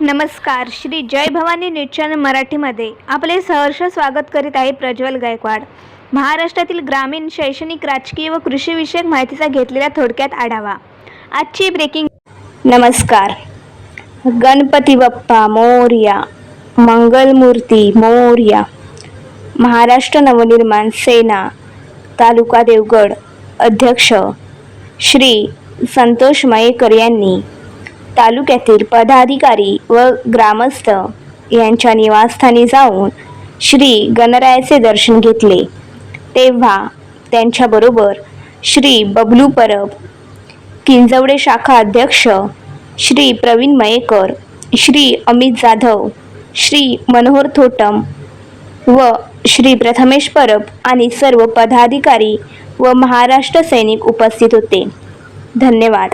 नमस्कार श्री जय Bhavani news channel मराठीमध्ये आपले सहर्ष स्वागत करीत आहे प्रज्वल गायकवाड. महाराष्ट्रातील ग्रामीण शैक्षणिक राजकीय व कृषीविषयक माहितीचा घेतलेला थोडक्यात आढावा. आजची ब्रेकिंग नमस्कार. गणपती बाप्पा मोर्या मंगलमूर्ती मोर्या महाराष्ट्र नवनिर्माण सेना तालुका देवगड अध्यक्ष श्री संतोष मयेकर यांनी तालुक्यातील पदाधिकारी व ग्रामस्थ यांच्या निवासस्थानी जाऊन श्री गणरायाचे दर्शन घेतले. तेव्हा त्यांच्याबरोबर श्री बबलू परब किंजवडे शाखा अध्यक्ष श्री प्रवीण मयेकर श्री अमित जाधव श्री मनोहर थोटम व श्री प्रथमेश परब आणि सर्व पदाधिकारी व महाराष्ट्र सैनिक उपस्थित होते. धन्यवाद.